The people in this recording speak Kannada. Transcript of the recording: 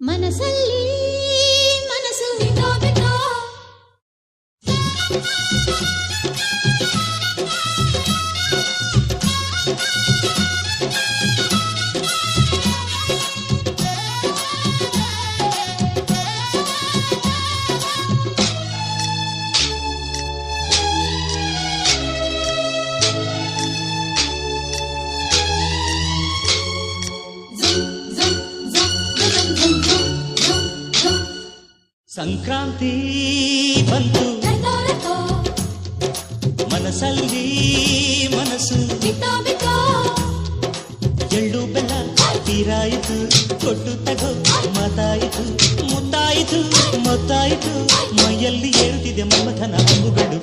ಮನಸ್ಸಲ್ಲಿ ಮನಸ್ಸು ಸಂಕ್ರಾಂತಿ ಬಂತು. ಮನಸ್ಸಲ್ಲಿ ಮನಸ್ಸು. ಎಳ್ಳು ಬೆಲ್ಲ ತೀರಾಯಿತು ಕೊಟ್ಟು ತಗೋ ಮಾತಾಯಿತು ಮುತ್ತಾಯಿತು ಮೊತ್ತಾಯಿತು. ಮೈಯಲ್ಲಿ ಏರುತ್ತಿದೆ ಮಮಥನ ಹಂಬುಗಳು